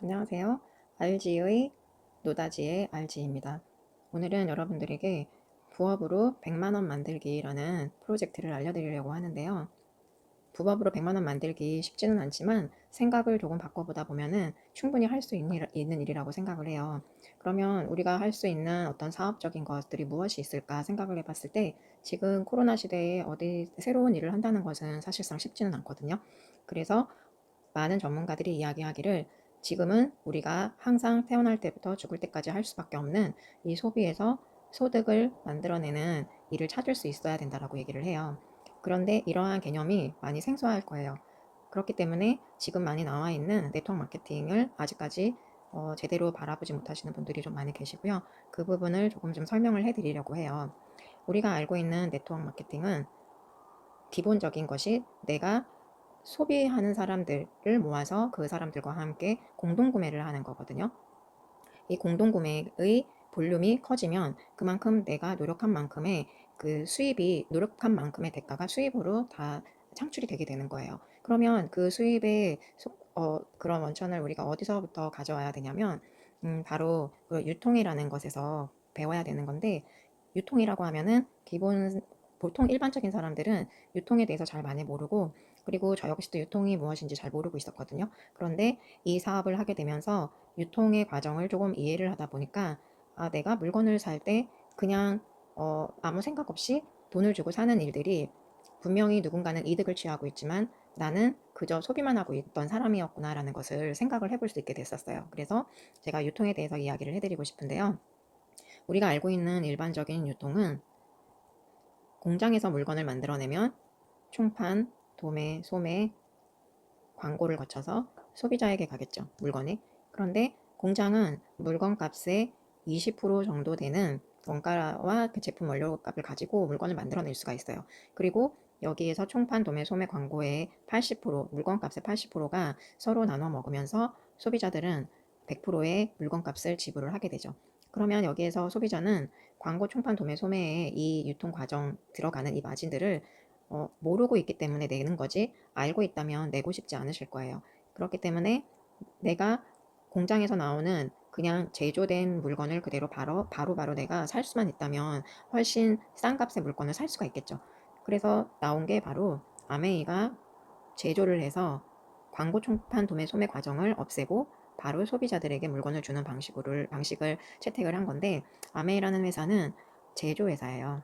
안녕하세요. RG의 노다지의 RG입니다. 오늘은 여러분들에게 부업으로 100만원 만들기라는 프로젝트를 알려드리려고 하는데요. 부업으로 100만원 만들기 쉽지는 않지만 생각을 조금 바꿔보다 보면은 충분히 할 수 있는 일이라고 생각을 해요. 그러면 우리가 할 수 있는 어떤 사업적인 것들이 무엇이 있을까 생각을 해봤을 때 지금 코로나 시대에 어디 새로운 일을 한다는 것은 사실상 쉽지는 않거든요. 그래서 많은 전문가들이 이야기하기를 지금은 우리가 항상 태어날 때부터 죽을 때까지 할 수밖에 없는 이 소비에서 소득을 만들어내는 일을 찾을 수 있어야 된다라고 얘기를 해요. 그런데 이러한 개념이 많이 생소할 거예요. 그렇기 때문에 지금 많이 나와 있는 네트워크 마케팅을 아직까지 어, 제대로 바라보지 못하시는 분들이 좀 많이 계시고요. 그 부분을 조금 좀 설명을 해드리려고 해요. 우리가 알고 있는 네트워크 마케팅은 기본적인 것이 내가 소비하는 사람들을 모아서 그 사람들과 함께 공동 구매를 하는 거거든요. 이 공동 구매의 볼륨이 커지면 그만큼 내가 노력한 만큼의 그 수입이 노력한 만큼의 대가가 수입으로 다 창출이 되게 되는 거예요. 그러면 그 수입의 어, 그런 원천을 우리가 어디서부터 가져와야 되냐면 음, 바로 그 유통이라는 것에서 배워야 되는 건데 유통이라고 하면은 기본 보통 일반적인 사람들은 유통에 대해서 잘 많이 모르고 그리고 저 역시도 유통이 무엇인지 잘 모르고 있었거든요. 그런데 이 사업을 하게 되면서 유통의 과정을 조금 이해를 하다 보니까 아, 내가 물건을 살 때 그냥 어, 아무 생각 없이 돈을 주고 사는 일들이 분명히 누군가는 이득을 취하고 있지만 나는 그저 소비만 하고 있던 사람이었구나라는 것을 생각을 해볼 수 있게 됐었어요. 그래서 제가 유통에 대해서 이야기를 해드리고 싶은데요. 우리가 알고 있는 일반적인 유통은 공장에서 물건을 만들어내면 총판, 도매, 소매, 광고를 거쳐서 소비자에게 가겠죠. 물건이. 그런데 공장은 물건 값의 20% 정도 되는 원가와 그 제품 원료 값을 가지고 물건을 만들어낼 수가 있어요. 그리고 여기에서 총판, 도매, 소매 광고의 80%, 물건 값의 80%가 서로 나눠 먹으면서 소비자들은 100%의 물건 값을 지불을 하게 되죠. 그러면 여기에서 소비자는 광고 총판 도매 소매의 이 유통 과정 들어가는 이 마진들을 어, 모르고 있기 때문에 내는 거지 알고 있다면 내고 싶지 않으실 거예요. 그렇기 때문에 내가 공장에서 나오는 그냥 제조된 물건을 그대로 바로 바로 바로 내가 살 수만 있다면 훨씬 싼 값의 물건을 살 수가 있겠죠. 그래서 나온 게 바로 아메이가 제조를 해서 광고 총판 도매 소매 과정을 없애고 바로 소비자들에게 물건을 주는 방식으로 방식을 채택을 한 건데 아메이라는 회사는 제조 회사예요.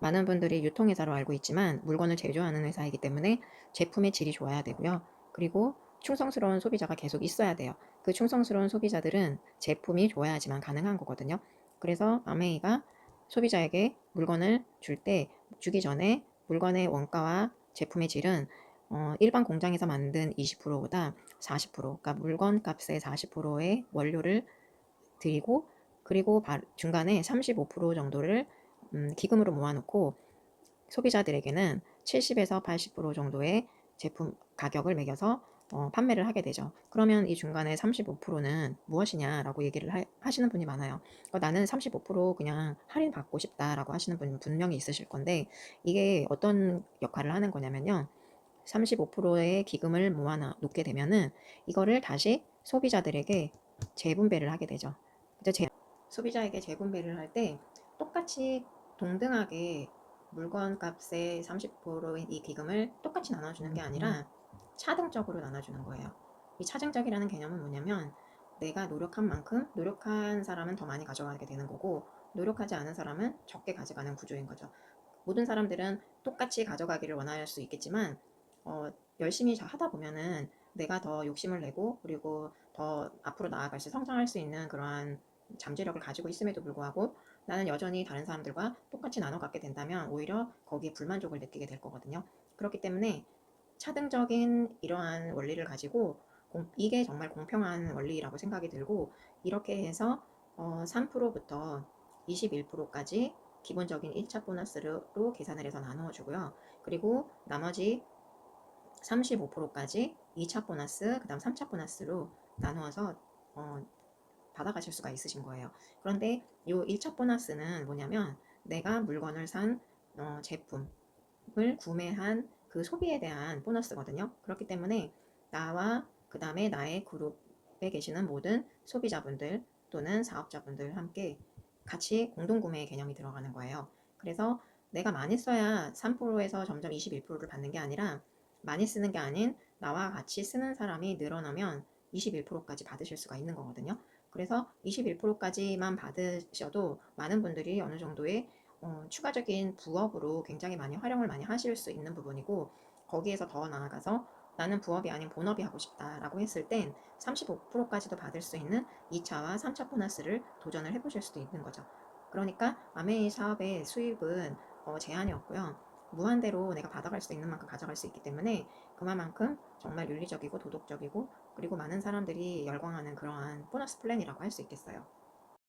많은 분들이 유통회사로 알고 있지만 물건을 제조하는 회사이기 때문에 제품의 질이 좋아야 되고요. 그리고 충성스러운 소비자가 계속 있어야 돼요. 그 충성스러운 소비자들은 제품이 좋아야지만 가능한 거거든요. 그래서 아메이가 소비자에게 물건을 줄 때 주기 전에 물건의 원가와 제품의 질은 어, 일반 공장에서 만든 20%보다 40% 그러니까 물건 값의 40%의 원료를 드리고 그리고 중간에 35% 정도를 음, 기금으로 모아놓고 소비자들에게는 70에서 80% 정도의 제품 가격을 매겨서 어, 판매를 하게 되죠. 그러면 이 중간에 35%는 무엇이냐라고 얘기를 하, 시는 분이 많아요. 어, 나는 35% 그냥 할인 받고 싶다라고 하시는 분 분명히 있으실 건데 이게 어떤 역할을 하는 거냐면요. 35%의 기금을 모아 놓게 되면은 이거를 다시 소비자들에게 재분배를 하게 되죠. 제, 소비자에게 재분배를 할 때 똑같이 동등하게 물건 값의 30%인 이 기금을 똑같이 나눠주는 게 아니라 차등적으로 나눠주는 거예요. 이 차등적이라는 개념은 뭐냐면 내가 노력한 만큼 노력한 사람은 더 많이 가져가게 되는 거고 노력하지 않은 사람은 적게 가져가는 구조인 거죠. 모든 사람들은 똑같이 가져가기를 원할 수 있겠지만 어, 열심히 하다 보면은 내가 더 욕심을 내고 그리고 더 앞으로 나아갈 수 성장할 수 있는 그러한 잠재력을 가지고 있음에도 불구하고 나는 여전히 다른 사람들과 똑같이 나눠 갖게 된다면 오히려 거기에 불만족을 느끼게 될 거거든요. 그렇기 때문에 차등적인 이러한 원리를 가지고 이게 정말 공평한 원리라고 생각이 들고 이렇게 해서 어, 3%부터 21%까지 기본적인 1차 보너스로 계산을 해서 나누어 주고요. 그리고 나머지 35%까지 2차 보너스, 그 다음 3차 보너스로 나누어서 어, 받아가실 수가 있으신 거예요. 그런데 이 1차 보너스는 뭐냐면 내가 물건을 산 어, 제품을 구매한 그 소비에 대한 보너스거든요. 그렇기 때문에 나와 그 다음에 나의 그룹 부업에 계시는 모든 소비자분들 또는 사업자분들 함께 같이 공동구매의 개념이 들어가는 거예요. 그래서 내가 많이 써야 3%에서 점점 21%를 받는 게 아니라 많이 쓰는 게 아닌 나와 같이 쓰는 사람이 늘어나면 21%까지 받으실 수가 있는 거거든요. 그래서 21%까지만 받으셔도 많은 분들이 어느 정도의 어, 추가적인 부업으로 굉장히 많이 활용을 많이 하실 수 있는 부분이고 거기에서 더 나아가서 나는 부업이 아닌 본업이 하고 싶다라고 했을 땐 35%까지도 받을 수 있는 2차와 3차 보너스를 도전을 해보실 수도 있는 거죠. 그러니까 아메이 사업의 수입은 어, 제한이 없고요. 무한대로 내가 받아갈 수 있는 만큼 가져갈 수 있기 때문에 그만큼 정말 윤리적이고 도덕적이고 그리고 많은 사람들이 열광하는 그러한 보너스 플랜이라고 할 수 있겠어요.